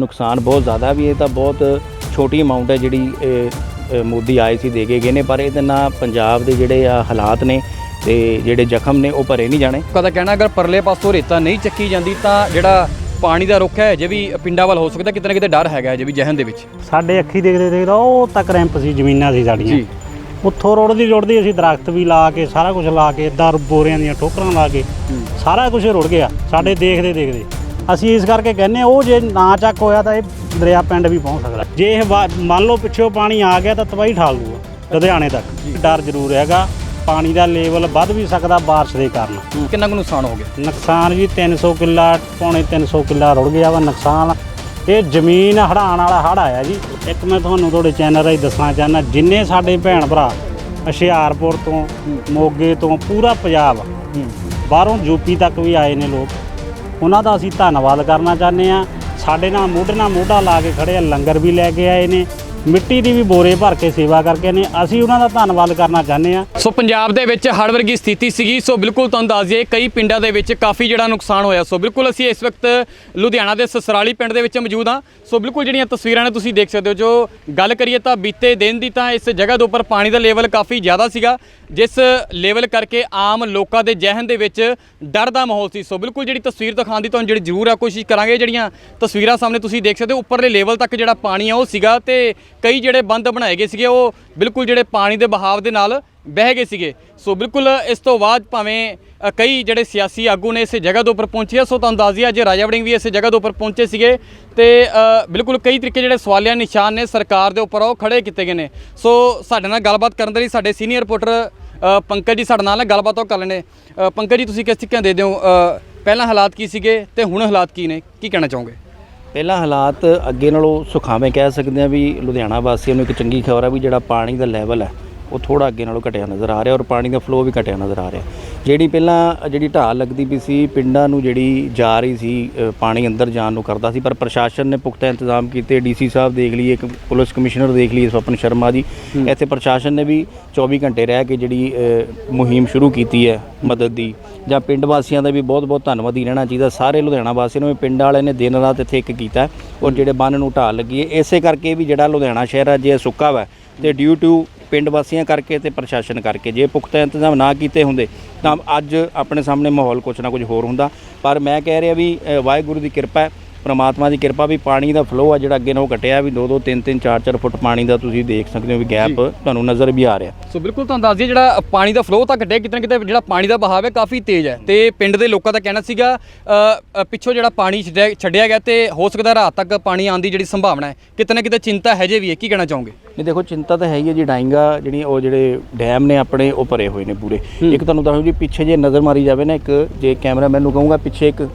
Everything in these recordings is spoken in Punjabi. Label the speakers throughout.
Speaker 1: ਨੁਕਸਾਨ ਬਹੁਤ ਜ਼ਿਆਦਾ ਵੀ ਇਹ ਤਾਂ ਬਹੁਤ ਛੋਟੀ ਅਮਾਉਂਟ ਹੈ ਜਿਹੜੀ ਮੋਦੀ ਆਏ ਸੀ ਦੇ ਕੇ ਗਏ ਨੇ ਪਰ ਇਹਦੇ ਨਾਲ ਪੰਜਾਬ ਦੇ ਜਿਹੜੇ ਆ ਹਾਲਾਤ ਨੇ ਤੇ ਜਿਹੜੇ ਜ਼ਖਮ ਨੇ ਉਹ ਭਰੇ ਨਹੀਂ ਜਾਣੇ।
Speaker 2: ਕਦਾ ਕਹਿਣਾ ਅਗਰ ਪਰਲੇ ਪਾਸੋਂ ਰੇਤਾ ਨਹੀਂ ਚੱਕੀ ਜਾਂਦੀ ਤਾਂ ਜਿਹੜਾ ਪਾਣੀ ਦਾ ਰੁੱਖ ਹੈ ਜੇ ਵੀ ਪਿੰਡਾਂ ਵੱਲ ਹੋ ਸਕਦਾ ਕਿਤੇ ਨਾ ਕਿਤੇ ਡਰ ਹੈਗਾ ਜੇ ਵੀ ਜਹਨ ਦੇ ਵਿੱਚ।
Speaker 3: ਸਾਡੇ ਅੱਖੀ ਦੇਖਦੇ ਦੇਖਦਾ ਉਹ ਤੱਕ ਰੈਂਪ ਸੀ ਜ਼ਮੀਨਾਂ ਸੀ ਸਾਡੀਆਂ।
Speaker 2: ਜੀ।
Speaker 3: ਉੱਥੋਂ ਰੁੜਦੀ ਰੁੜਦੀ ਅਸੀਂ ਦਰਖਤ ਵੀ ਲਾ ਕੇ ਸਾਰਾ ਕੁਝ ਲਾ ਕੇ ਦਰ ਬੋਰਿਆਂ ਦੀਆਂ ਠੋਕਰਾਂ ਲਾ ਕੇ ਸਾਰਾ ਕੁਝ ਰੁੜ ਗਿਆ ਸਾਡੇ ਦੇਖਦੇ ਦੇਖਦੇ। ਅਸੀਂ ਇਸ ਕਰਕੇ ਕਹਿੰਨੇ ਉਹ ਜੇ ਨਾ ਚੱਕ ਹੋਇਆ ਤਾਂ ਇਹ ਦਰਿਆ ਪਿੰਡ ਵੀ ਪਹੁੰਚ ਸਕਦਾ। ਜੇ ਇਹ ਵਾ- ਮੰਨ ਲਓ ਪਿੱਛੋਂ ਪਾਣੀ ਆ ਗਿਆ ਤਾਂ ਤਬਾਹੀ ਠਾਲ ਦੂਗਾ ਲੁਧਿਆਣੇ ਤੱਕ। ਡਰ ਜ਼ਰੂਰ ਹੈਗਾ ਪਾਣੀ ਦਾ ਲੈਵਲ ਵੱਧ ਵੀ ਸਕਦਾ ਬਾਰਿਸ਼ ਦੇ ਕਾਰਨ।
Speaker 2: ਕਿੰਨਾ ਕੁ ਨੁਕਸਾਨ ਹੋ ਗਿਆ?
Speaker 3: ਨੁਕਸਾਨ ਜੀ 300 ਕਿੱਲਾ ਪੌਣੇ 300 ਕਿੱਲਾ ਰੁੜ ਗਿਆ ਵਾ ਨੁਕਸਾਨ। ਇਹ ਜ਼ਮੀਨ ਹੜਾਉਣ ਵਾਲਾ ਹੜ ਆਇਆ ਜੀ। ਇੱਕ ਮੈਂ ਤੁਹਾਨੂੰ ਤੁਹਾਡੇ ਚੈਨਲ ਰਾਹੀਂ ਦੱਸਣਾ ਚਾਹੁੰਦਾ ਜਿੰਨੇ ਸਾਡੇ ਭੈਣ ਭਰਾ ਹੁਸ਼ਿਆਰਪੁਰ ਤੋਂ ਮੋਗੇ ਤੋਂ ਪੂਰਾ ਪੰਜਾਬ ਬਾਹਰੋਂ ਯੂਪੀ ਤੱਕ ਵੀ ਆਏ ਨੇ ਲੋਕ। ਉਹਨਾਂ ਦਾ ਅਸੀਂ ਧੰਨਵਾਦ ਕਰਨਾ ਚਾਹੁੰਦੇ ਆ ਸਾਡੇ ਨਾਲ ਮੋਢੇ ਨਾਲ ਮੋਢਾ ਲਾ ਕੇ ਖੜੇ ਆ, ਲੰਗਰ ਵੀ ਲੈ ਕੇ ਆਏ ਨੇ, ਮਿੱਟੀ ਦੀ ਵੀ ਬੋਰੇ ਭਰ ਕੇ ਸੇਵਾ ਕਰਕੇ ਨੇ। ਅਸੀਂ ਉਹਨਾਂ ਦਾ ਧੰਨਵਾਦ ਕਰਨਾ ਚਾਹੁੰਦੇ ਆ
Speaker 2: ਸੋ ਪੰਜਾਬ ਦੇ ਵਿੱਚ ਹੜ ਵਰਗੀ ਸਥਿਤੀ ਸੀਗੀ। ਸੋ ਬਿਲਕੁਲ ਤੁਹਾਨੂੰ ਦੱਸ ਦਈਏ, ਕਈ ਪਿੰਡਾਂ ਦੇ ਵਿੱਚ ਕਾਫੀ ਜਿਹੜਾ ਨੁਕਸਾਨ ਹੋਇਆ। ਸੋ ਬਿਲਕੁਲ ਅਸੀਂ ਇਸ ਵਕਤ ਲੁਧਿਆਣਾ ਦੇ ਸਸਰਾਲੀ ਪਿੰਡ ਦੇ ਵਿੱਚ ਮੌਜੂਦ ਹਾਂ। ਸੋ ਬਿਲਕੁਲ ਜਿਹੜੀਆਂ ਤਸਵੀਰਾਂ ਨੇ ਤੁਸੀਂ ਦੇਖ ਸਕਦੇ ਹੋ, ਜੋ ਗੱਲ ਕਰੀਏ ਤਾਂ ਬੀਤੇ ਦਿਨ ਦੀ ਤਾਂ ਇਸ ਜਗ੍ਹਾ ਦੇ ਉੱਪਰ ਪਾਣੀ ਦਾ ਲੈਵਲ ਕਾਫੀ ਜ਼ਿਆਦਾ ਸੀਗਾ। ਜਿਸ ਲੈਵਲ ਕਰਕੇ ਆਮ ਲੋਕਾਂ ਦੇ ਜ਼ਿਹਨ ਦੇ ਵਿੱਚ ਡਰ ਦਾ ਮਾਹੌਲ ਸੀ। ਸੋ ਬਿਲਕੁਲ ਜਿਹੜੀ ਤਸਵੀਰ ਦਿਖਾਉਣ ਦੀ ਤੁਹਾਨੂੰ ਜਿਹੜੀ ਜ਼ਰੂਰ ਆ ਕੋਸ਼ਿਸ਼ ਕਰਾਂਗੇ ਜਿਹੜੀਆਂ ਤਸਵੀਰਾਂ ਸਾਹਮਣੇ ਤੁਸੀਂ ਦੇਖ ਸਕਦੇ ਹੋ ਉੱਪਰਲੇ ਲੈਵਲ ਤੱਕ ਜਿਹੜਾ ਪਾਣੀ ਆ ਉਹ ਸੀਗਾ ਤੇ ਕਈ ਜਿਹੜੇ ਬੰਦ ਬਣਾਏ ਗਏ ਸੀਗੇ ਉਹ ਬਿਲਕੁਲ ਜਿਹੜੇ ਪਾਣੀ ਦੇ ਬਹਾਵ ਦੇ ਨਾਲ ਬਹਿ ਗਏ ਸੀਗੇ। ਸੋ ਬਿਲਕੁਲ ਇਸ ਤੋਂ ਬਾਅਦ ਭਾਵੇਂ ਕਈ ਜਿਹੜੇ ਸਿਆਸੀ ਆਗੂ ਨੇ ਇਸ ਜਗ੍ਹਾ ਦੇ ਉੱਪਰ ਪਹੁੰਚੇ ਆ, ਸੋ ਤੁਹਾਨੂੰ ਦੱਸ ਦਈਏ ਅੱਜ ਰਾਜਾ ਵੜਿੰਗ ਵੀ ਇਸ ਜਗ੍ਹਾ ਦੇ ਉੱਪਰ ਪਹੁੰਚੇ ਸੀਗੇ ਤੇ ਬਿਲਕੁਲ ਕਈ ਤਰੀਕੇ ਜਿਹੜੇ ਸਵਾਲੀਆ ਨਿਸ਼ਾਨ ਨੇ ਸਰਕਾਰ ਦੇ ਉੱਪਰ ਉਹ ਖੜੇ ਕੀਤੇ ਗਏ ਨੇ। ਸੋ ਸਾਡੇ ਨਾਲ ਗੱਲਬਾਤ ਕਰਨ ਦੇ ਲਈ ਸਾਡੇ ਸੀਨੀਅਰ ਰਿਪੋਰਟਰ ਪੰਕਜ ਜੀ ਸਾਡੇ ਨਾਲ ਹੈ ਗੱਲਬਾਤ ਉਹ ਕਰ ਲੈਣੇ ਪੰਕਜ ਜੀ, ਤੁਸੀਂ ਕਿਸ ਤਰੀਕੇ ਦੇ ਦਿਓ? ਪਹਿਲਾਂ ਹਾਲਾਤ ਕੀ ਸੀਗੇ ਤੇ ਹੁਣ ਹਾਲਾਤ ਕੀ ਨੇ? ਕੀ ਕਹਿਣਾ ਚਾਹੋਗੇ?
Speaker 1: ਪਹਿਲਾਂ ਹਾਲਾਤ ਅੱਗੇ ਨਾਲੋਂ ਸੁਖਾਵੇਂ ਕਹਿ ਸਕਦੇ ਆ ਵੀ ਲੁਧਿਆਣਾ ਵਾਸੀਆਂ ਨੂੰ ਇੱਕ ਚੰਗੀ ਖਬਰ ਆ ਵੀ ਜਿਹੜਾ ਪਾਣੀ ਦਾ ਲੈਵਲ ਹੈ ਉਹ ਥੋੜਾ ਅੱਗੇ ਨਾਲੋਂ ਘਟਿਆ ਨਜ਼ਰ ਆ ਰਿਹਾ ਔਰ ਪਾਣੀ ਦਾ ਫਲੋ ਵੀ ਘਟਿਆ ਨਜ਼ਰ ਆ ਰਿਹਾ। ਜਿਹੜੀ ਪਹਿਲਾਂ ਜਿਹੜੀ ਢਾਲ ਲੱਗਦੀ ਵੀ ਸੀ ਪਿੰਡਾਂ ਨੂੰ ਜਿਹੜੀ ਜਾ ਰਹੀ ਸੀ ਪਾਣੀ ਅੰਦਰ ਜਾਣ ਨੂੰ ਕਰਦਾ ਸੀ ਪਰ ਪ੍ਰਸ਼ਾਸਨ ਨੇ ਪੁਖਤਾ ਇੰਤਜ਼ਾਮ ਕੀਤੇ। ਡੀਸੀ ਸਾਹਿਬ ਦੇਖ ਲਈਏ ਇੱਕ ਪੁਲਿਸ ਕਮਿਸ਼ਨਰ ਦੇਖ ਲਈਏ ਸਵਪਨ ਸ਼ਰਮਾ ਜੀ। ਇੱਥੇ ਪ੍ਰਸ਼ਾਸਨ ਨੇ ਵੀ 24 ਘੰਟੇ ਰਹਿ ਕੇ ਜਿਹੜੀ ਮੁਹਿੰਮ ਸ਼ੁਰੂ ਕੀਤੀ ਹੈ ਮਦਦ ਦੀ। ਜਾਂ ਪਿੰਡ ਵਾਸੀਆਂ ਦਾ ਵੀ ਬਹੁਤ ਬਹੁਤ ਧੰਨਵਾਦੀ ਰਹਿਣਾ ਚਾਹੀਦਾ। ਸਾਰੇ ਲੁਧਿਆਣਾ ਵਾਸੀਆਂ ਨੂੰ ਪਿੰਡ ਵਾਲਿਆਂ ਨੇ ਦਿਨ ਰਾਤ ਇੱਥੇ ਇੱਕ ਕੀਤਾ ਔਰ ਜਿਹੜੇ ਬੰਨ ਨੂੰ ਢਾਲ ਲੱਗੀ ਹੈ ਇਸੇ ਕਰਕੇ ਵੀ ਜਿਹੜਾ ਲੁਧਿਆਣਾ ਸ਼ਹਿਰ ਹੈ ਜੇ ਸੁੱਕਾ ਵਾ ਤੇ ਡਿਊ ਟੂ ਪਿੰਡ ਵਾਸੀਆਂ ਕਰਕੇ ਤੇ ਪ੍ਰਸ਼ਾਸਨ ਕਰਕੇ, ਜੇ ਪੁਖਤਾ ਇੰਤਜ਼ਾਮ ਨਾ ਕੀਤੇ ਹੁੰਦੇ, ਤਾਂ ਅੱਜ ਆਪਣੇ ਸਾਹਮਣੇ ਮਾਹੌਲ ਕੁਛ ਨਾ ਕੁਝ ਹੋਰ ਹੁੰਦਾ। ਪਰ ਮੈਂ ਕਹਿ ਰਿਹਾ ਵੀ ਵਾਹਿਗੁਰੂ ਦੀ ਕਿਰਪਾ ਹੈ ਪ੍ਰਮਾਤਮਾ ਦੀ ਕਿਰਪਾ ਵੀ ਪਾਣੀ ਦਾ ਫਲੋ ਆ ਜਿਹੜਾ ਅੱਗੇ ਨਾਲੋਂ ਘਟਿਆ ਵੀ 2 2 3 3 4 4 ਫੁੱਟ ਪਾਣੀ ਦਾ ਤੁਸੀਂ ਦੇਖ ਸਕਦੇ ਹੋ ਵੀ ਗੈਪ ਤੁਹਾਨੂੰ ਨਜ਼ਰ ਵੀ ਆ ਰਿਹਾ।
Speaker 2: ਸੋ ਬਿਲਕੁਲ ਤੁਹਾਨੂੰ ਦੱਸ ਦਈਏ ਜਿਹੜਾ ਪਾਣੀ ਦਾ ਫਲੋ ਤਾਂ ਘਟਿਆ ਕਿਤੇ ਨਾ ਕਿਤੇ ਜਿਹੜਾ ਪਾਣੀ ਦਾ ਬਹਾਵ ਹੈ ਕਾਫੀ ਤੇਜ਼ ਹੈ। ਤੇ ਪਿੰਡ ਦੇ ਲੋਕਾਂ ਦਾ ਕਹਿਣਾ ਸੀਗਾ ਪਿੱਛੋਂ ਜਿਹੜਾ ਪਾਣੀ ਛੱਡਿਆ ਗਿਆ ਤੇ ਹੋ ਸਕਦਾ ਰਾਤ ਤੱਕ ਪਾਣੀ ਆਉਣ ਦੀ ਜਿਹੜੀ ਸੰਭਾਵਨਾ ਹੈ। ਕਿਤੇ ਨਾ ਕਿਤੇ ਚਿੰਤਾ ਹੈ ਜੇ ਵੀ ਹੈ ਕੀ ਕਹਿਣਾ ਚਾਹੋਗੇ?
Speaker 1: ਨਹੀਂ ਦੇਖੋ ਚਿੰਤਾ ਤਾਂ ਹੈ ਹੀ ਹੈ ਜੀ ਡਾਇੰਗਾ ਜਿਹੜੀ ਉਹ ਜਿਹੜੇ ਡੈਮ ਨੇ ਆਪਣੇ ਉਹ ਭਰੇ ਹੋਏ ਨੇ ਪੂਰੇ। ਇੱਕ ਤੁਹਾਨੂੰ ਦੱਸੋ ਜੀ ਪਿੱਛੇ ਜੇ ਨਜ਼ਰ ਮਾਰੀ ਜਾਵੇ ਨਾ ਇੱਕ ਜੇ ਕੈਮਰਾਮੈਨ ਨੂੰ ਕਹੂੰਗਾ ਪਿੱਛੇ ਇੱਕ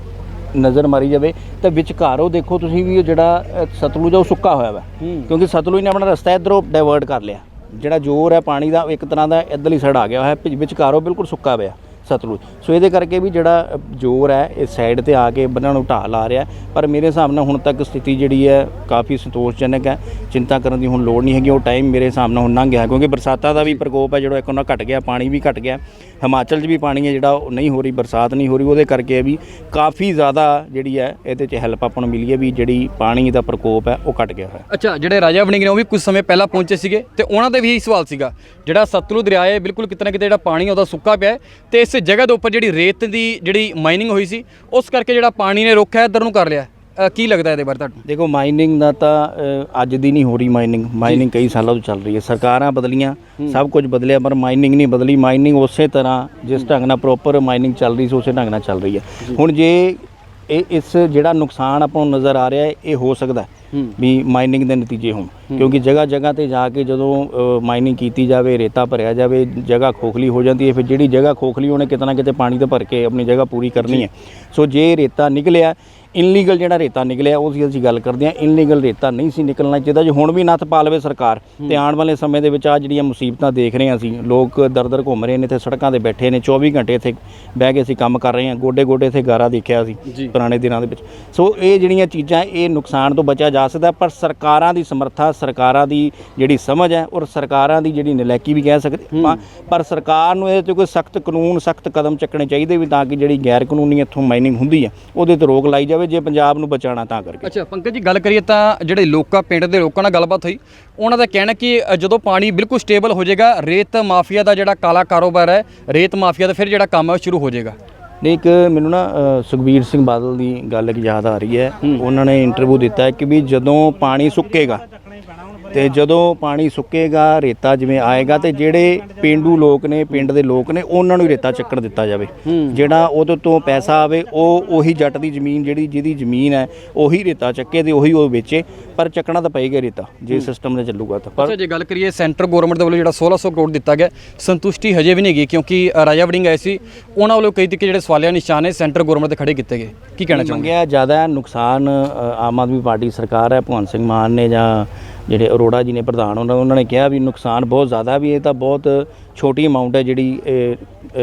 Speaker 1: ਨਜ਼ਰ ਮਾਰੀ ਜਾਵੇ ਤਾਂ ਵਿਚਕਾਰ ਉਹ ਦੇਖੋ ਤੁਸੀਂ ਵੀ ਉਹ ਜਿਹੜਾ ਸਤਲੁਜ ਆ ਉਹ ਸੁੱਕਾ ਹੋਇਆ ਵਾ। ਕਿਉਂਕਿ ਸਤਲੁਜ ਨੇ ਆਪਣਾ ਰਸਤਾ ਇਧਰੋਂ ਡਾਇਵਰਟ ਕਰ ਲਿਆ। ਜਿਹੜਾ ਜ਼ੋਰ ਹੈ ਪਾਣੀ ਦਾ ਇੱਕ ਤਰ੍ਹਾਂ ਦਾ ਇੱਧਰਲੀ ਸਾਈਡ ਆ ਗਿਆ ਵਿਚਕਾਰ ਉਹ ਬਿਲਕੁਲ ਸੁੱਕਾ ਪਿਆ ਸਤਲੁਜ। ਸੋ ਇਹਦੇ ਕਰਕੇ ਵੀ ਜਿਹੜਾ ਜ਼ੋਰ ਹੈ ਇਸ ਸਾਈਡ ਤੇ ਆ ਕੇ ਬੰਨਾਂ ਨੂੰ ਢਾਹ ਲਾ ਰਿਹਾ। ਪਰ ਮੇਰੇ ਹਿਸਾਬ ਨਾਲ ਹੁਣ ਤੱਕ ਸਥਿਤੀ ਜਿਹੜੀ ਹੈ ਕਾਫੀ ਸੰਤੋਸ਼ਜਨਕ ਹੈ। ਚਿੰਤਾ ਕਰਨ ਦੀ ਹੁਣ ਲੋੜ ਨਹੀਂ ਹੈਗੀ। ਉਹ ਟਾਈਮ ਮੇਰੇ ਹਿਸਾਬ ਨਾਲ ਹੁਣ ਲੰਘ ਗਿਆ ਕਿਉਂਕਿ ਬਰਸਾਤਾਂ ਦਾ ਵੀ ਪ੍ਰਕੋਪ ਹੈ। ਜਿਹੜਾ ਇੱਕ ਉਹਨਾਂ ਘਟ ਗਿਆ ਪਾਣੀ ਵੀ ਘਟ ਗਿਆ। ਹਿਮਾਚਲ 'ਚ ਵੀ ਪਾਣੀ ਹੈ ਜਿਹੜਾ ਉਹ ਨਹੀਂ ਹੋ ਰਹੀ, ਬਰਸਾਤ ਨਹੀਂ ਹੋ ਰਹੀ, ਉਹਦੇ ਕਰਕੇ ਵੀ ਕਾਫੀ ਜ਼ਿਆਦਾ ਜਿਹੜੀ ਹੈ ਇਹਦੇ 'ਚ ਹੈਲਪ ਆਪਾਂ ਨੂੰ ਮਿਲੀ ਹੈ ਵੀ ਜਿਹੜੀ ਪਾਣੀ ਦਾ ਪ੍ਰਕੋਪ ਹੈ ਉਹ ਘਟ ਗਿਆ ਹੈ
Speaker 2: ਅੱਛਾ, ਜਿਹੜੇ ਰਾਜਾ ਵੜਿੰਗ ਨੇ ਉਹ ਵੀ ਕੁਝ ਸਮੇਂ ਪਹਿਲਾਂ ਪਹੁੰਚੇ ਸੀਗੇ ਤੇ ਉਹਨਾਂ ਦਾ ਵੀ ਇਹੀ ਸਵਾਲ ਸੀਗਾ, ਜਿਹੜਾ ਸਤਲੁਜ ਦਰਿਆ ਹੈ, ਬਿਲਕੁਲ ਕਿਤੇ ਨਾ ਕਿਤੇ ਜਿਹੜਾ ਪਾਣੀ ਉਹਦਾ ਸੁੱਕਾ ਪਿਆ ਹੈ ਤੇ ਇਸ ਜਗ੍ਹਾ ਦੇ ਉੱਪਰ ਜਿਹੜੀ ਰੇਤ ਦੀ ਜਿਹੜੀ ਮਾਈਨਿੰਗ ਹੋਈ ਸੀ, ਉਸ ਕਰਕੇ ਜਿਹੜਾ ਪਾਣੀ ਨੇ ਰੋਕਿਆ, ਇੱਧਰ ਨੂੰ ਕਰ ਲਿਆ। ਅ, ਕੀ ਲੱਗਦਾ ਇਹਦੇ ਬਾਰੇ ਤੁਹਾਨੂੰ?
Speaker 1: ਦੇਖੋ ਮਾਈਨਿੰਗ ਦਾ ਤਾਂ ਅ, ਅੱਜ ਦੀ ਨਹੀਂ ਹੋ ਰਹੀ ਮਾਈਨਿੰਗ ਮਾਈਨਿੰਗ ਕਈ ਸਾਲਾਂ ਤੋਂ ਚੱਲ ਰਹੀ ਹੈ। ਸਰਕਾਰਾਂ ਬਦਲੀਆਂ ਸਭ ਕੁਝ ਬਦਲਿਆ ਪਰ ਮਾਈਨਿੰਗ ਨਹੀਂ ਬਦਲੀ। ਮਾਈਨਿੰਗ ਉਸੇ ਤਰ੍ਹਾਂ ਜਿਸ ਢੰਗ ਨਾਲ ਪ੍ਰੋਪਰ ਮਾਈਨਿੰਗ ਚੱਲ ਰਹੀ ਸੀ ਉਸੇ ਢੰਗ ਨਾਲ ਚੱਲ ਰਹੀ ਹੈ। ਹੁਣ ਜੇ ਇਹ ਇਸ ਜਿਹੜਾ ਨੁਕਸਾਨ ਆਪਾਂ ਨੂੰ ਨਜ਼ਰ ਆ ਰਿਹਾ ਹੈ ਇਹ ਹੋ ਸਕਦਾ ਹੈ ਵੀ ਮਾਈਨਿੰਗ ਦੇ ਨਤੀਜੇ ਹੋਣ। ਕਿਉਂਕਿ ਜਗ੍ਹਾ ਜਗ੍ਹਾ ਤੇ ਜਾ ਕੇ ਜਦੋਂ ਮਾਈਨਿੰਗ ਕੀਤੀ ਜਾਵੇ ਰੇਤਾ ਭਰਿਆ ਜਾਵੇ ਜਗ੍ਹਾ ਖੋਖਲੀ ਹੋ ਜਾਂਦੀ ਹੈ ਫਿਰ ਜਿਹੜੀ ਜਗ੍ਹਾ ਖੋਖਲੀ ਉਹਨੇ ਕਿਤੇ ਨਾ ਕਿਤੇ ਪਾਣੀ ਤੋਂ ਭਰ ਕੇ ਆਪਣੀ ਜਗ੍ਹਾ ਪੂਰੀ ਕਰਨੀ ਹੈ। ਸੋ ਜੇ ਰੇਤਾ ਨਿਕਲਿਆ ਇਨਲੀਗਲ ਜਿਹੜਾ ਰੇਤਾ ਨਿਕਲਿਆ ਉਹਦੀ ਅਸੀਂ ਗੱਲ ਕਰਦੇ ਹਾਂ ਇਨਲੀਗਲ ਰੇਤਾ ਨਹੀਂ ਸੀ ਨਿਕਲਣਾ ਚਾਹੀਦਾ ਜੇ ਹੁਣ ਵੀ ਨੱਥ ਪਾ ਲਵੇ ਸਰਕਾਰ ਤੇ ਆਉਣ ਵਾਲੇ ਸਮੇਂ ਦੇ ਵਿੱਚ ਆ ਜਿਹੜੀਆਂ ਮੁਸੀਬਤਾਂ ਦੇਖ ਰਹੇ ਹਾਂ ਅਸੀਂ ਲੋਕ ਦਰ ਦਰ ਘੁੰਮ ਰਹੇ ਨੇ ਤੇ ਸੜਕਾਂ ਤੇ ਬੈਠੇ ਨੇ 24 ਘੰਟੇ ਇੱਥੇ ਬਹਿ ਕੇ ਅਸੀਂ ਕੰਮ ਕਰ ਰਹੇ ਹਾਂ ਗੋਡੇ ਗੋਡੇ ਇੱਥੇ ਗਾਰਾ ਦੇਖਿਆ ਸੀ ਪੁਰਾਣੇ ਦਿਨਾਂ ਦੇ ਵਿੱਚ। ਸੋ ਇਹ ਜਿਹੜੀਆਂ ਚੀਜ਼ਾਂ ਇਹ ਨੁਕਸਾਨ ਤੋਂ ਬਚਿਆ ਜਾ ਸਕਦਾ ਪਰ ਸਰਕਾਰਾਂ ਦੀ ਸਮਰੱਥਾ ਸਰਕਾਰਾਂ ਦੀ ਜਿਹੜੀ ਸਮਝ ਹੈ ਔਰ ਸਰਕਾਰਾਂ ਦੀ ਜਿਹੜੀ ਨਲਾਇਕੀ ਵੀ ਕਹਿ ਸਕਦੇ ਪਰ ਸਰਕਾਰ ਨੂੰ ਇਹਦੇ ਤੇ ਕੋਈ ਸਖਤ ਕਾਨੂੰਨ ਸਖਤ ਕਦਮ ਚੱਕਣੇ ਚਾਹੀਦੇ ਵੀ ਤਾਂ ਕਿ ਜਿਹੜੀ ਗੈਰ ਕਾਨੂੰਨੀ ਇੱਥੋਂ ਮਾਈਨਿੰਗ ਹੁੰਦੀ ਹੈ ਉਹਦੇ ਤੇ ਰੋਕ ਲਾਈ ਜਾਵੇ ਜਾਵੇ ਜੇ ਪੰਜਾਬ ਨੂੰ ਬਚਾਉਣਾ ਤਾਂ ਕਰਕੇ।
Speaker 2: ਅੱਛਾ ਪੰਕਜ ਜੀ ਗੱਲ ਕਰੀਏ ਤਾਂ ਜਿਹੜੇ ਲੋਕਾਂ ਪਿੰਡ ਦੇ ਲੋਕਾਂ ਨਾਲ ਗੱਲਬਾਤ ਹੋਈ ਉਹਨਾਂ ਦਾ ਕਹਿਣਾ ਕਿ ਜਦੋਂ ਪਾਣੀ ਬਿਲਕੁਲ ਸਟੇਬਲ ਹੋ ਜਾਏਗਾ ਰੇਤ ਮਾਫੀਆ ਦਾ ਜਿਹੜਾ ਕਾਲਾ ਕਾਰੋਬਾਰ ਹੈ ਰੇਤ ਮਾਫੀਆ ਦਾ ਫਿਰ ਜਿਹੜਾ ਕੰਮ ਹੈ ਉਹ ਸ਼ੁਰੂ ਹੋ ਜਾਏਗਾ।
Speaker 1: ਨਹੀਂ ਇੱਕ ਮੈਨੂੰ ਨਾ ਸੁਖਬੀਰ ਸਿੰਘ ਬਾਦਲ ਦੀ ਗੱਲ ਇੱਕ ਯਾਦ ਆ ਰਹੀ ਹੈ। ਉਹਨਾਂ ਨੇ ਇੰਟਰਵਿਊ ਦਿੱਤਾ ਕਿ ਵੀ ਜਦੋਂ ਪਾਣੀ ਸੁੱਕੇਗਾ ਤੇ ਜਦੋਂ ਪਾਣੀ ਸੁੱਕੇਗਾ ਰੇਤਾ ਜਿਵੇਂ ਆਏਗਾ ਤੇ ਜਿਹੜੇ ਪਿੰਡੂ ਲੋਕ ਨੇ ਪਿੰਡ ਦੇ ਲੋਕ ਨੇ ਉਹਨਾਂ ਨੂੰ ਹੀ ਰੇਤਾ ਚੱਕਣ ਦਿੱਤਾ ਜਾਵੇ। ਜਿਹੜਾ ਉਹਦੇ ਤੋਂ ਪੈਸਾ ਆਵੇ ਉਹ ਉਹੀ ਜੱਟ ਦੀ ਜ਼ਮੀਨ ਜਿਹੜੀ ਜਿਹਦੀ ਜ਼ਮੀਨ ਹੈ ਉਹੀ ਰੇਤਾ ਚੱਕੇ ਤੇ ਉਹੀ ਉਹ ਵੇਚੇ ਪਰ ਚੱਕਣਾ ਤਾਂ ਪਏਗਾ ਰੇਤਾ ਜੇ ਸਿਸਟਮ ਨੇ ਚੱਲੂਗਾ ਤਾਂ। ਪਰ
Speaker 2: ਜੇ ਗੱਲ ਕਰੀਏ ਸੈਂਟਰ ਗਵਰਨਮੈਂਟ ਦੇ ਵੱਲੋਂ ਜਿਹੜਾ 1600 ਕਰੋੜ ਦਿੱਤਾ ਗਿਆ ਸੰਤੁਸ਼ਟੀ ਹਜੇ ਵੀ ਨਹੀਂ ਹੈਗੀ ਕਿਉਂਕਿ ਰਾਜਾ ਵੜਿੰਗ ਆਏ ਸੀ ਉਹਨਾਂ ਵੱਲੋਂ ਕਈ ਤਰੀਕੇ ਜਿਹੜੇ ਸਵਾਲਿਆ ਨਿਸ਼ਾਨ ਨੇ ਸੈਂਟਰ ਗਵਰਨਮੈਂਟ ਤੇ ਖੜੇ ਕੀਤੇ ਗਏ। ਕੀ ਕਹਿਣਾ ਚਾਹੁੰਗੇ?
Speaker 1: ਮੰਗਿਆ ਜ਼ਿਆਦਾ ਨੁਕਸਾਨ ਆਮ ਆਦਮੀ ਪਾਰਟੀ ਸਰਕਾਰ ਹੈ ਭਗਵੰਤ ਸਿੰਘ ਮਾਨ ਨੇ ਜਾਂ ਜਿਹੜੇ ਅਰੋੜਾ ਜੀ ਨੇ ਪ੍ਰਧਾਨ ਉਹਨਾਂ ਉਹਨਾਂ ਨੇ ਕਿਹਾ ਵੀ ਨੁਕਸਾਨ ਬਹੁਤ ਜ਼ਿਆਦਾ ਵੀ ਇਹ ਤਾਂ ਬਹੁਤ ਛੋਟੀ ਅਮਾਉਂਟ ਹੈ ਜਿਹੜੀ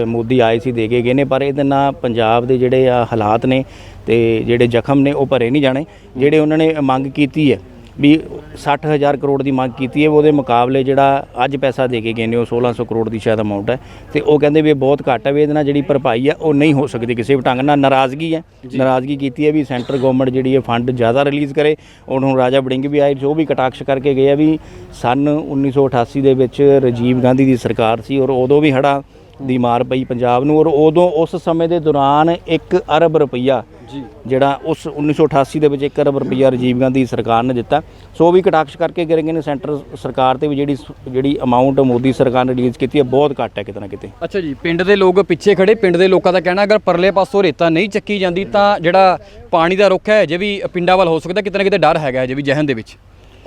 Speaker 1: ਮੋਦੀ ਆਏ ਸੀ ਦੇ ਕੇ ਗਏ ਨੇ, ਪਰ ਇਹਦੇ ਨਾਲ ਪੰਜਾਬ ਦੇ ਜਿਹੜੇ ਆ ਹਾਲਾਤ ਨੇ ਤੇ ਜਿਹੜੇ ਜ਼ਖਮ ਨੇ ਉਹ ਭਰੇ ਨਹੀਂ ਜਾਣੇ। ਜਿਹੜੇ ਉਹਨਾਂ ਨੇ ਮੰਗ ਕੀਤੀ ਹੈ ਵੀ 60000 ਕਰੋੜ ਦੀ ਮੰਗ ਕੀਤੀ ਹੈ ਉਹਦੇ ਮੁਕਾਬਲੇ ਜਿਹੜਾ ਅੱਜ ਪੈਸਾ ਦੇ ਕੇ ਗਏ ਨੇ ਉਹ 1600 ਕਰੋੜ ਦੀ ਸ਼ਾਇਦ ਅਮਾਉਂਟ ਹੈ। ਤੇ ਉਹ ਕਹਿੰਦੇ ਵੀ ਇਹ ਬਹੁਤ ਘੱਟ ਹੈ ਵੀ ਇਹਦੇ ਨਾਲ ਜਿਹੜੀ ਭਰਪਾਈ ਹੈ ਉਹ ਨਹੀਂ ਹੋ ਸਕਦੀ ਕਿਸੇ ਵੀ ਢੰਗ ਨਾਲ। ਨਾਰਾਜ਼ਗੀ ਹੈ। ਨਾਰਾਜ਼ਗੀ ਕੀਤੀ ਹੈ ਵੀ ਸੈਂਟਰ ਗਵਰਨਮੈਂਟ ਜਿਹੜੀ ਹੈ ਫੰਡ ਜ਼ਿਆਦਾ ਰਿਲੀਜ਼ ਕਰੇ। ਹੁਣ ਹੁਣ ਰਾਜਾ ਵੜਿੰਗ ਵੀ ਆਏ ਉਹ ਵੀ ਕਟਾਕਸ਼ ਕਰਕੇ ਗਏ ਆ ਵੀ ਸਨ 1988 ਦੇ ਵਿੱਚ ਰਾਜੀਵ ਗਾਂਧੀ ਦੀ ਸਰਕਾਰ ਸੀ ਔਰ ਉਦੋਂ ਵੀ ਹੜਾ ਦੀ ਮਾਰ ਪਈ ਪੰਜਾਬ ਨੂੰ ਔਰ ਉਦੋਂ ਉਸ ਸਮੇਂ ਦੇ ਦੌਰਾਨ 1 ਅਰਬ ਰੁਪਈਆ
Speaker 2: ਜੀ
Speaker 1: ਜਿਹੜਾ ਉਸ 1988 ਦੇ ਵਿੱਚ 1 ਅਰਬ ਰੁਪਈਆ ਰਾਜੀਵ ਗਾਂਧੀ ਸਰਕਾਰ ਨੇ ਦਿੱਤਾ। ਸੋ ਵੀ ਕਟਾਕਸ਼ ਕਰਕੇ ਗਏ ਨੇ ਸੈਂਟਰ ਸਰਕਾਰ ਤੇ ਵੀ ਜਿਹੜੀ ਜਿਹੜੀ ਅਮਾਉਂਟ ਮੋਦੀ ਸਰਕਾਰ ਨੇ ਰਿਲੀਜ਼ ਕੀਤੀ ਹੈ ਬਹੁਤ ਘੱਟ ਹੈ ਕਿਤੇ ਨਾ ਕਿਤੇ।
Speaker 2: ਅੱਛਾ ਜੀ ਪਿੰਡ ਦੇ ਲੋਕ ਪਿੱਛੇ ਖੜੇ ਪਿੰਡ ਦੇ ਲੋਕਾਂ ਦਾ ਕਹਿਣਾ ਅਗਰ ਪਰਲੇ ਪਾਸੋਂ ਰੇਤਾ ਨਹੀਂ ਚੱਕੀ ਜਾਂਦੀ ਤਾਂ ਜਿਹੜਾ ਪਾਣੀ ਦਾ ਰੁੱਖ ਹੈ ਜੇ ਵੀ ਪਿੰਡਾਂ ਵੱਲ ਹੋ ਸਕਦਾ ਕਿਤੇ ਨਾ ਕਿਤੇ ਡਰ ਹੈਗਾ ਜੇ ਵੀ ਜਹਨ ਦੇ ਵਿੱਚ।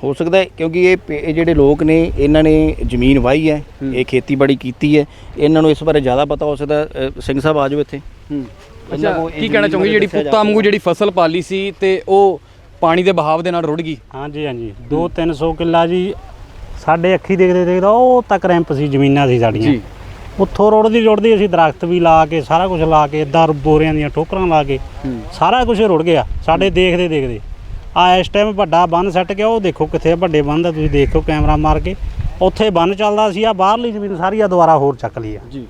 Speaker 1: ਹੋ ਸਕਦਾ ਹੈ ਕਿਉਂਕਿ ਇਹ ਜਿਹੜੇ ਲੋਕ ਨੇ ਇਹਨਾਂ ਨੇ ਜ਼ਮੀਨ ਵਾਹੀ ਹੈ ਇਹ ਖੇਤੀਬਾੜੀ ਕੀਤੀ ਹੈ। ਇਹਨਾਂ ਨੂੰ ਇਸ ਬਾਰੇ ਜ਼ਿਆਦਾ ਪਤਾ ਹੋ ਸਕਦਾ ਸਿੰਘ ਸਾਹਿਬ ਆਜੋ ਇੱਥੇ।
Speaker 2: ਅੱਛਾ ਕੀ ਕਹਿਣਾ ਚਾਹੋਗੇ? ਜਿਹੜੀ ਪੁੱਤਾਂ ਵਾਂਗੂ ਜਿਹੜੀ ਫਸਲ ਪਾਲੀ ਸੀ ਤੇ ਉਹ ਪਾਣੀ ਦੇ ਬਹਾਵ ਦੇ ਨਾਲ ਰੁੜ ਗਈ?
Speaker 3: ਹਾਂਜੀ ਹਾਂਜੀ। 2-300 ਕਿੱਲਾ ਜੀ ਸਾਡੇ ਅੱਖੀ ਦੇਖਦੇ ਦੇਖਦਾ ਉਹ ਤੱਕ ਰੈਂਪ ਸੀ ਜ਼ਮੀਨਾਂ ਸੀ ਸਾਡੀਆਂ।
Speaker 2: ਜੀ।
Speaker 3: ਉੱਥੋਂ ਰੁੜਦੀ ਰੁੜਦੀ ਅਸੀਂ ਦਰਖਤ ਵੀ ਲਾ ਕੇ ਸਾਰਾ ਕੁਝ ਲਾ ਕੇ ਇਦਾਂ ਬੋਰਿਆਂ ਦੀਆਂ ਠੋਕਰਾਂ ਲਾ ਕੇ ਸਾਰਾ ਕੁਝ ਰੁੜ ਗਿਆ। ਸਾਡੇ ਦੇਖਦੇ ਦੇਖਦੇ। ਆ ਇਸ ਟਾਈਮ ਵੱਡਾ ਬੰਨ ਸੱਟ ਗਿਆ ਉਹ ਦੇਖੋ ਕਿੱਥੇ ਵੱਡੇ ਬੰਨ ਦਾ ਤੁਸੀਂ ਦੇਖੋ ਕੈਮਰਾ ਮਾਰ ਕੇ। ਉੱਥੇ ਬੰਨ ਚੱਲਦਾ ਸੀ ਆ ਬਾਹਰਲੀ ਜ਼ਮੀਨ ਸਾਰੀ ਆ ਦੁਬਾਰਾ ਹੋਰ ਚੱਕ ਲਈ ਆ।
Speaker 2: ਜੀ।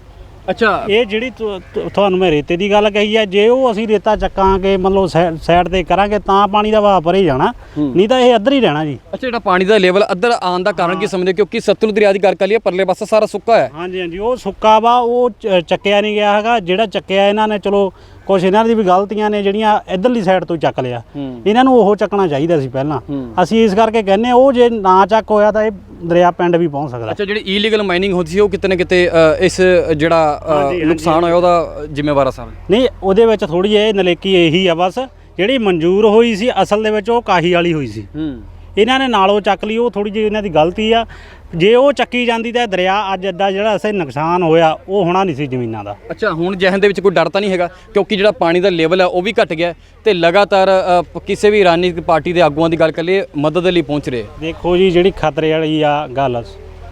Speaker 2: ਅੱਛਾ।
Speaker 3: ਇਹ ਜਿਹੜੀ ਤੁ- ਤੁ- ਤੁਹਾਨੂੰ ਮੈਂ ਰੇਤੇ ਦੀ ਗੱਲ ਕਹੀ ਹੈ ਜੇ ਉਹ ਅਸੀਂ ਰੇਤਾ ਚੱਕਾਂਗੇ ਮਤਲਬ ਸਾਈਡ ਤੇ ਕਰਾਂਗੇ ਤਾਂ ਪਾਣੀ ਦਾ ਵਹਾਅ ਭਰੇ ਜਾਣਾ। ਨਹੀਂ ਤਾਂ ਇਹ ਅੱਧਰ ਹੀ ਰਹਿਣਾ ਜੀ।
Speaker 2: ਅੱਛਾ ਜਿਹੜਾ ਪਾਣੀ ਦਾ ਲੈਵਲ ਅੱਧਰ ਆਉਣ ਦਾ ਕਾਰਨ ਕੀ ਸਮਝਦੇ ਹੋ? ਕਿਉਂਕਿ ਸਤਲੁਜ ਦਰਿਆ ਦੀ ਗੱਲ ਕਰ ਲਈਏ ਪਰਲੇ ਪਾਸੇ ਸਾਰਾ ਸੁੱਕਾ ਹੈ।
Speaker 3: ਹਾਂਜੀ ਹਾਂਜੀ ਉਹ ਸੁੱਕਾ ਵਾ ਉਹ ਚ- ਚੱਕਿਆ ਨਹੀਂ ਗਿਆ ਹੈਗਾ। ਜਿਹੜਾ ਚੱਕਿਆ ਇਹਨਾਂ ਨੇ ਚਲੋ ਕੁਛ ਇਹਨਾਂ ਦੀ ਵੀ ਗਲਤੀਆਂ ਨੇ ਜਿਹੜੀਆਂ ਇਧਰਲੀ ਸਾਈਡ ਤੋਂ ਚੱਕ ਲਿਆ। ਇਹਨਾਂ ਨੂੰ ਉਹ ਚੱਕਣਾ ਚਾਹੀਦਾ ਸੀ ਪਹਿਲਾਂ। ਅਸੀਂ ਇਸ ਕਰਕੇ ਕਹਿੰਨੇ ਉਹ ਜੇ ਨਾ ਚੱਕ ਹੋਇਆ ਤਾਂ ਇਹ ਦਰਿਆ ਪਿੰਡ ਵੀ ਪਹੁੰਚ ਸਕਦਾ।
Speaker 2: ਅੱਛਾ ਜਿਹੜੀ ਇਲੀਗਲ ਮਾਈਨਿੰਗ ਹੁੰਦੀ ਸੀ ਉਹ ਕਿਤੇ ਨਾ ਕਿਤੇ ਅ, ਇਸ ਜਿਹੜਾ ਅ,
Speaker 3: ਹਾਂਜੀ, ਹਾਂਜੀ।
Speaker 2: ਨੁਕਸਾਨ ਹੋਇਆ ਉਹਦਾ ਜ਼ਿੰਮੇਵਾਰ ਆ ਸਾਹਿਬ
Speaker 3: ਨਹੀਂ ਉਹਦੇ ਵਿੱਚ ਥੋੜੀ ਇਹ ਨਲੇਕੀ ਇਹੀ ਆ ਬਸ ਜਿਹੜੀ ਮਨਜ਼ੂਰ ਹੋਈ ਸੀ ਅਸਲ ਦੇ ਵਿੱਚ ਉਹ ਕਾਹੀ ਵਾਲੀ ਹੋਈ ਸੀ।
Speaker 2: ਹੂੰ।
Speaker 3: ਇਹਨਾਂ ਨੇ ਨਾਲੋਂ ਚੱਕ ਲਈ ਉਹ ਥੋੜੀ ਜਿਹੀ ਇਹਨਾਂ ਦੀ ਗਲਤੀ ਆ। ਜੇ ਉਹ ਚੱਕੀ ਜਾਂਦੀ ਤਾਂ ਦਰਿਆ ਅੱਜ ਅੱਡਾ ਜਿਹੜਾ ਅਸੇ ਨੁਕਸਾਨ ਹੋਇਆ ਉਹ ਹੋਣਾ ਨਹੀਂ ਸੀ ਜ਼ਮੀਨਾਂ ਦਾ।
Speaker 2: ਅੱਛਾ ਹੁਣ ਜਹਨ ਦੇ ਵਿੱਚ ਕੋਈ ਡਰ ਤਾਂ ਨਹੀਂ ਹੈਗਾ? ਕਿਉਂਕਿ ਜਿਹੜਾ ਪਾਣੀ ਦਾ ਲੈਵਲ ਹੈ ਉਹ ਵੀ ਘਟ ਗਿਆ ਤੇ ਲਗਾਤਾਰ ਅ, ਕਿਸੇ ਵੀ ਰਾਜਨੀਤਿਕ ਪਾਰਟੀ ਦੇ ਆਗੂਆਂ ਦੀ ਗੱਲ ਕਰ ਲਈਏ ਮਦਦ ਲਈ ਪਹੁੰਚ ਰਹੇ
Speaker 3: ਦੇਖੋ ਜੀ ਜਿਹੜੀ ਖਤਰੇ ਵਾਲੀ ਆ ਗੱਲ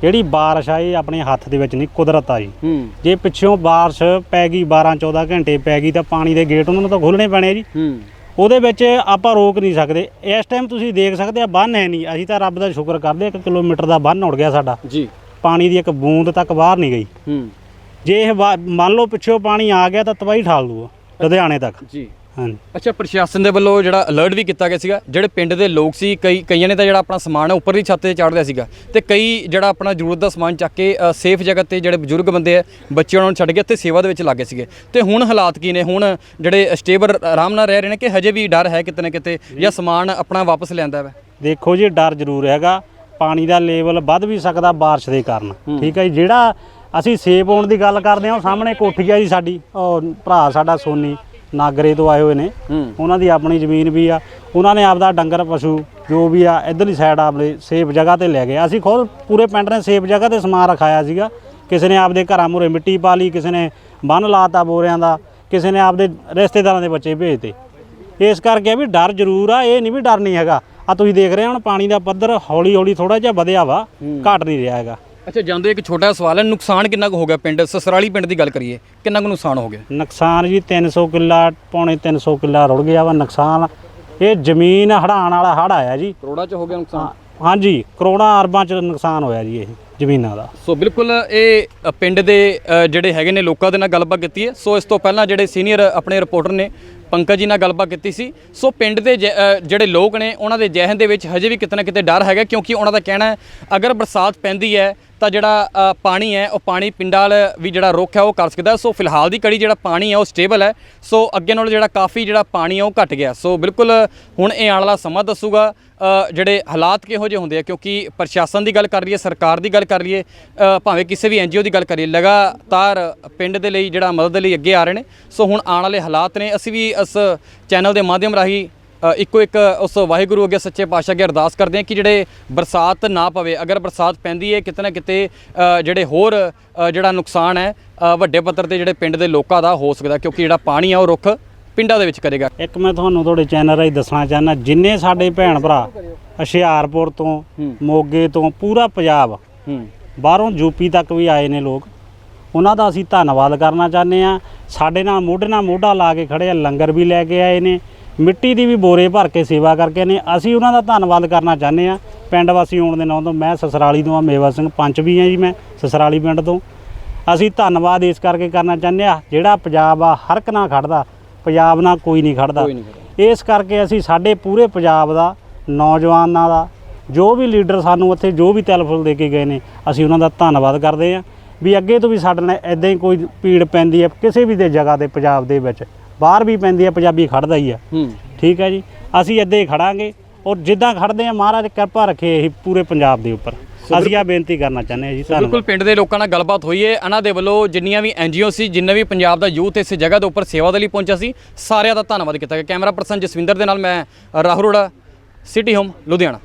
Speaker 3: ਜਿਹੜੀ ਬਾਰਿਸ਼ ਆ ਇਹ ਆਪਣੇ ਹੱਥ ਦੇ ਵਿੱਚ ਨਹੀਂ ਕੁਦਰਤ ਆ ਜੀ
Speaker 2: ਹੂੰ।
Speaker 3: ਜੇ ਪਿੱਛੋਂ ਬਾਰਿਸ਼ ਪੈ ਗਈ 12 14 ਘੰਟੇ ਪੈ ਗਈ ਤਾਂ ਪਾਣੀ ਦੇ ਗੇਟ ਉਹਨਾਂ ਨੂੰ ਤਾਂ ਖੋਲਣੇ ਪੈਣੇ ਆ ਜੀ।
Speaker 2: ਹੂੰ।
Speaker 3: ਉਹਦੇ ਵਿੱਚ ਆਪਾਂ ਰੋਕ ਨਹੀਂ ਸਕਦੇ। ਇਸ ਟਾਈਮ ਤੁਸੀਂ ਦੇਖ ਸਕਦੇ ਆ ਬੰਨ ਹੈ ਨਹੀਂ। ਅਸੀਂ ਤਾਂ ਰੱਬ ਦਾ ਸ਼ੁਕਰ ਕਰਦੇ 1 ਕਿਲੋਮੀਟਰ ਦਾ ਬੰਨ ਉੜ ਗਿਆ ਸਾਡਾ।
Speaker 2: ਜੀ।
Speaker 3: ਪਾਣੀ ਦੀ ਇੱਕ ਬੂੰਦ ਤੱਕ ਬਾਹਰ ਨਹੀਂ ਗਈ।
Speaker 2: ਹੂੰ।
Speaker 3: ਜੇ ਇਹ ਵਾ- ਮੰਨ ਲਓ ਪਿੱਛੋਂ ਪਾਣੀ ਆ ਗਿਆ ਤਾਂ ਤਬਾਹੀ ਠਾਲ ਦੂਗਾ ਲੁਧਿਆਣੇ ਤੱਕ।
Speaker 2: ਜੀ।
Speaker 3: ਹਾਂਜੀ।
Speaker 2: ਅੱਛਾ ਪ੍ਰਸ਼ਾਸਨ ਦੇ ਵੱਲੋਂ ਜਿਹੜਾ ਅਲਰਟ ਵੀ ਕੀਤਾ ਗਿਆ ਸੀਗਾ ਜਿਹੜੇ ਪਿੰਡ ਦੇ ਲੋਕ ਸੀ ਕਈ ਕਈਆਂ ਨੇ ਤਾਂ ਜਿਹੜਾ ਆਪਣਾ ਸਮਾਨ ਹੈ ਉੱਪਰਲੀ ਛੱਤ ਤੇ ਚਾੜ੍ਹ ਲਿਆ ਸੀਗਾ। ਤੇ ਕਈ ਜਿਹੜਾ ਆਪਣਾ ਜ਼ਰੂਰਤ ਦਾ ਸਮਾਨ ਚੱਕ ਕੇ ਸੇਫ ਜਗ੍ਹਾ ਤੇ ਜਿਹੜੇ ਬਜ਼ੁਰਗ ਬੰਦੇ ਆ ਬੱਚੇ ਉਹਨਾਂ ਨੂੰ ਛੱਡ ਕੇ ਇੱਥੇ ਸੇਵਾ ਦੇ ਵਿੱਚ ਲੱਗੇ ਸੀਗੇ। ਤੇ ਹੁਣ ਹਾਲਾਤ ਕੀ ਨੇ? ਹੁਣ ਜਿਹੜੇ ਸਟੇਬਲ ਆਰਾਮ ਨਾਲ ਰਹਿ ਰਹੇ ਨੇ ਕਿ ਹਜੇ ਵੀ ਡਰ ਹੈ ਕਿਤੇ ਨਾ ਕਿਤੇ ਜਾਂ ਸਮਾਨ ਆਪਣਾ ਵਾਪਸ ਲਿਆਂਦਾ ਹੈ
Speaker 3: ਦੇਖੋ ਜੀ ਡਰ ਜ਼ਰੂਰ ਹੈਗਾ। ਪਾਣੀ ਦਾ ਲੈਵਲ ਵੱਧ ਵੀ ਸਕਦਾ ਬਾਰਿਸ਼ ਦੇ ਕਾਰਨ। ਠੀਕ ਹੈ ਜੀ ਜਿਹੜਾ ਅਸੀਂ ਸੇਬ ਆਉਣ ਦੀ ਗੱਲ ਕਰਦੇ ਹਾਂ ਉਹ ਸਾਹਮਣੇ ਕੋਠੀ ਆ ਜੀ ਸਾਡੀ। ਉਹ ਭਰਾ ਸਾਡਾ ਸੋਨੀ। ਨਾਗਰੇ ਤੋਂ ਆਏ ਹੋਏ ਨੇ। ਉਹਨਾਂ ਦੀ ਆਪਣੀ ਜ਼ਮੀਨ ਵੀ ਆ। ਉਹਨਾਂ ਨੇ ਆਪਦਾ ਡੰਗਰ ਪਸ਼ੂ ਜੋ ਵੀ ਆ ਇਧਰਲੀ ਸਾਈਡ ਆਪਦੇ ਸੇਫ ਜਗ੍ਹਾ ਤੇ ਲੈ ਗਏ। ਅਸੀਂ ਖੁਦ ਪੂਰੇ ਪਿੰਡ ਨੇ ਸੇਫ ਜਗ੍ਹਾ ਤੇ ਸਮਾਨ ਰਖਾਇਆ ਸੀਗਾ। ਕਿਸੇ ਨੇ ਆਪਦੇ ਘਰਾਂ ਮੂਰੇ ਮਿੱਟੀ ਪਾ ਲਈ ਕਿਸੇ ਨੇ ਬੰਨ ਲਾਤਾ ਬੋਰਿਆਂ ਦਾ ਕਿਸੇ ਨੇ ਆਪਦੇ ਰਿਸ਼ਤੇਦਾਰਾਂ ਦੇ ਬੱਚੇ ਭੇਜਤੇ। ਇਸ ਕਰਕੇ ਵੀ ਡਰ ਜ਼ਰੂਰ ਆ ਇਹ ਨਹੀਂ ਵੀ ਡਰ ਨਹੀਂ ਹੈਗਾ। ਆ ਤੁਸੀਂ ਦੇਖ ਰਹੇ ਹੋ ਹੁਣ ਪਾਣੀ ਦਾ ਪੱਧਰ ਹੌਲੀ ਹੌਲੀ ਥੋੜਾ ਜਿਹਾ ਵਧਿਆ ਵਾ ਘਟ ਨਹੀਂ ਰਿਹਾ ਹੈਗਾ।
Speaker 2: ਅੱਛਾ ਜਾਂਦੇ ਇੱਕ ਛੋਟਾ ਜਿਹਾ ਸਵਾਲ ਹੈ ਨੁਕਸਾਨ ਕਿੰਨਾ ਕੁ ਹੋ ਗਿਆ ਪਿੰਡ? ਸਸਰਾਲੀ ਪਿੰਡ ਦੀ ਗੱਲ ਕਰੀਏ ਕਿੰਨਾ ਕੁ ਨੁਕਸਾਨ ਹੋ ਗਿਆ?
Speaker 3: ਨੁਕਸਾਨ ਜੀ 300 ਕਿੱਲਾ ਪੌਣੇ 300 ਕਿੱਲਾ ਰੁੜ ਗਿਆ ਵਾ ਨੁਕਸਾਨ। ਇਹ ਜ਼ਮੀਨ ਹੜਾਣ ਵਾਲਾ ਹੜ ਆਇਆ ਜੀ।
Speaker 2: ਕਰੋੜਾਂ ਚ ਹੋ ਗਿਆ ਨੁਕਸਾਨ?
Speaker 3: ਹਾਂਜੀ ਕਰੋੜਾਂ ਅਰਬਾਂ ਚ ਨੁਕਸਾਨ ਹੋਇਆ ਜੀ ਇਹ। ਜ਼ਮੀਨਾਂ ਦਾ।
Speaker 2: ਸੋ ਬਿਲਕੁਲ ਇਹ ਅ, ਪਿੰਡ ਦੇ ਅ, ਜਿਹੜੇ ਹੈਗੇ ਨੇ ਲੋਕਾਂ ਦੇ ਨਾਲ ਗੱਲਬਾਤ ਕੀਤੀ ਹੈ। ਸੋ ਇਸ ਤੋਂ ਪਹਿਲਾਂ ਜਿਹੜੇ ਸੀਨੀਅਰ ਆਪਣੇ ਰਿਪੋਰਟਰ ਨੇ ਪੰਕਜ ਜੀ ਨਾਲ ਗੱਲਬਾਤ ਕੀਤੀ ਸੀ। ਸੋ ਪਿੰਡ ਦੇ ਜ- ਅ, ਜਿਹੜੇ ਲੋਕ ਨੇ ਉਹਨਾਂ ਦੇ ਜਹਿਨ ਦੇ ਵਿੱਚ ਹਜੇ ਵੀ ਕਿਤੇ ਨਾ ਕਿਤੇ ਡਰ ਹੈਗਾ ਕਿਉਂਕਿ ਉਹਨਾਂ ਦਾ ਕਹਿਣਾ ਹੈ ਅਗਰ ਬਰਸਾਤ ਪੈਂਦੀ ਹੈ ਤਾਂ ਜਿਹੜਾ ਅ, ਪਾਣੀ ਹੈ ਉਹ ਪਾਣੀ ਪਿੰਡਾਂ ਵਾਲ ਵੀ ਜਿਹੜਾ ਰੁੱਖ ਹੈ ਉਹ ਕਰ ਸਕਦਾ ਸੋ ਫਿਲਹਾਲ ਦੀ ਕੜੀ ਜਿਹੜਾ ਪਾਣੀ ਹੈ ਉਹ ਸਟੇਬਲ ਹੈ। ਸੋ ਅੱਗੇ ਨਾਲੋਂ ਜਿਹੜਾ ਕਾਫੀ ਜਿਹੜਾ ਪਾਣੀ ਹੈ ਉਹ ਘਟ ਗਿਆ। ਸੋ ਬਿਲਕੁਲ ਹੁਣ ਇਹ ਆਉਣ ਵਾਲਾ ਸਮਾਂ ਦੱਸੂਗਾ ਅ, ਜਿਹੜੇ ਹਾਲਾਤ ਕਿਹੋ ਜਿਹੇ ਹੁੰਦੇ ਆ ਕਿਉਂਕਿ ਪ੍ਰਸ਼ਾਸਨ ਦੀ ਗੱਲ ਕਰ ਰਹੀ ਹੈ ਸਰਕਾਰ ਦੀ ਗੱਲ ਕਰ ਲਈਏ। ਅ, ਭਾਵੇਂ ਕਿਸੇ ਵੀ ਐਨਜੀਓ ਦੀ ਗੱਲ ਕਰੀਏ ਲਗਾਤਾਰ ਪਿੰਡ ਦੇ ਲਈ ਜਿਹੜਾ ਮਦਦ ਲਈ ਅੱਗੇ ਆ ਰਹੇ ਨੇ। ਸੋ ਹੁਣ ਆਉਣ ਵਾਲੇ ਹਾਲਾਤ ਨੇ। ਅਸੀਂ ਵੀ ਇਸ ਚੈਨਲ ਦੇ ਮਾਧਿਅਮ ਰਾਹੀਂ ਇੱਕੋ ਇੱਕ ਉਸ ਵਾਹਿਗੁਰੂ ਅੱਗੇ ਸੱਚੇ ਪਾਤਸ਼ਾਹ ਅੱਗੇ ਅਰਦਾਸ ਕਰਦੇ ਹਾਂ ਕਿ ਜਿਹੜੇ ਬਰਸਾਤ ਨਾ ਪਵੇ ਅਗਰ ਬਰਸਾਤ ਪੈਂਦੀ ਹੈ ਕਿਤੇ ਨਾ ਕਿਤੇ ਜਿਹੜੇ ਹੋਰ ਜਿਹੜਾ ਨੁਕਸਾਨ ਹੈ ਵੱਡੇ ਪੱਧਰ ਤੇ ਜਿਹੜੇ ਪਿੰਡ ਦੇ ਲੋਕਾਂ ਦਾ ਹੋ ਸਕਦਾ ਕਿਉਂਕਿ ਜਿਹੜਾ ਪਾਣੀ ਆ ਉਹ ਰੁੱਖ ਪਿੰਡਾਂ ਦੇ ਵਿੱਚ ਕਰੇਗਾ।
Speaker 3: ਇੱਕ ਮੈਂ ਤੁਹਾਨੂੰ ਤੁਹਾਡੇ ਚੈਨਲ ਰਾਹੀਂ ਦੱਸਣਾ ਚਾਹੁੰਦਾ ਜਿੰਨੇ ਸਾਡੇ ਭੈਣ ਭਰਾ ਹੁਸ਼ਿਆਰਪੁਰ ਤੋਂ ਮੋਗੇ ਤੋਂ ਪੂਰਾ ਪੰਜਾਬ
Speaker 2: ਹੂੰ।
Speaker 3: ਬਾਹਰੋਂ ਯੂਪੀ ਤੱਕ ਵੀ ਆਏ ਨੇ ਲੋਕ। ਉਹਨਾਂ ਦਾ ਅਸੀਂ ਧੰਨਵਾਦ ਕਰਨਾ ਚਾਹੁੰਦੇ ਆ ਸਾਡੇ ਨਾਲ ਮੋਢੇ ਨਾਲ ਮੋਢਾ ਲਾ ਕੇ ਖੜੇ ਆ ਲੰਗਰ ਵੀ ਲੈ ਕੇ ਆਏ ਨੇ। ਮਿੱਟੀ ਦੀ ਵੀ ਬੋਰੇ ਭਰ ਕੇ ਸੇਵਾ ਕਰਕੇ ਨੇ। ਅਸੀਂ ਉਹਨਾਂ ਦਾ ਧੰਨਵਾਦ ਕਰਨਾ ਚਾਹੁੰਦੇ ਆ ਪਿੰਡ ਵਾਸੀ ਹੋਣ ਦੇ ਨਾਂ ਤੋਂ ਮੈਂ ਸਸਰਾਲੀ ਤੋਂ ਆ ਮੇਵਾ ਸਿੰਘ ਪੰਚ ਵੀ ਆ ਜੀ ਮੈਂ ਸਸਰਾਲੀ ਪਿੰਡ ਤੋਂ। ਅਸੀਂ ਧੰਨਵਾਦ ਇਸ ਕਰਕੇ ਕਰਨਾ ਚਾਹੁੰਦੇ ਆ ਜਿਹੜਾ ਪੰਜਾਬ ਆ ਹਰ ਇੱਕ ਨਾਲ ਖੜਦਾ। ਪੰਜਾਬ ਨਾਲ ਕੋਈ ਨਹੀਂ ਖੜਦਾ। ਇਸ ਕਰਕੇ ਅਸੀਂ ਸਾਡੇ ਪੂਰੇ ਪੰਜਾਬ ਦਾ ਨੌਜਵਾਨਾਂ ਦਾ ਜੋ ਵੀ ਲੀਡਰ ਸਾਨੂੰ ਉੱਥੇ ਜੋ ਵੀ ਤਿਲਫੁਲ ਦੇ ਕੇ ਗਏ ਨੇ ਅਸੀਂ ਉਹਨਾਂ ਦਾ ਧੰਨਵਾਦ ਕਰਦੇ ਹਾਂ ਵੀ ਅੱਗੇ ਤੋਂ ਵੀ ਸਾਡੇ ਨਾਲ ਐਦਾਂ ਹੀ ਕੋਈ ਪੀੜ ਪੈਂਦੀ ਹੈ ਕਿਸੇ ਵੀ ਦੇ ਜਗ੍ਹਾ ਤੇ ਪੰਜਾਬ ਦੇ ਵਿੱਚ। ਬਾਹਰ ਵੀ ਪੈਂਦੀ ਹੈ ਪੰਜਾਬੀ ਖੜਦਾ ਹੀ ਆ ਠੀਕ ਹੈ ਜੀ? ਅਸੀਂ ਇੱਦਾਂ ਹੀ ਖੜਾਂਗੇ ਔਰ ਜਿੱਦਾਂ ਖੜਦੇ ਆ ਮਹਾਰਾਜ ਕਿਰਪਾ ਰੱਖੇ ਇਹ ਪੂਰੇ ਪੰਜਾਬ ਦੇ ਉੱਪਰ। ਅਸੀਂ ਆ ਬੇਨਤੀ ਕਰਨਾ ਚਾਹੁੰਦੇ ਹਾਂ ਜੀ ਧੰਨਵਾਦ
Speaker 2: ਬਿਲਕੁਲ ਪਿੰਡ ਦੇ ਲੋਕਾਂ ਨਾਲ ਗੱਲਬਾਤ ਹੋਈ ਹੈ। ਇਹਨਾਂ ਦੇ ਵੱਲੋਂ ਜਿੰਨੀਆਂ ਵੀ ਐਨਜੀਓ ਸੀ ਜਿੰਨਾ ਵੀ ਪੰਜਾਬ ਦਾ ਯੂਥ ਇਸ ਜਗ੍ਹਾ ਦੇ ਉੱਪਰ ਸੇਵਾ ਦੇ ਲਈ ਪਹੁੰਚਿਆ ਸੀ ਸਾਰਿਆਂ ਦਾ ਧੰਨਵਾਦ ਕੀਤਾ ਗਿਆ। ਕੈਮਰਾ ਪਰਸਨ ਜਸਵਿੰਦਰ ਦੇ ਨਾਲ ਮੈਂ ਰਾਹੁਲ ਅਰੋੜਾ ਸਿਟੀ ਹੋਮ ਲੁਧਿਆਣਾ।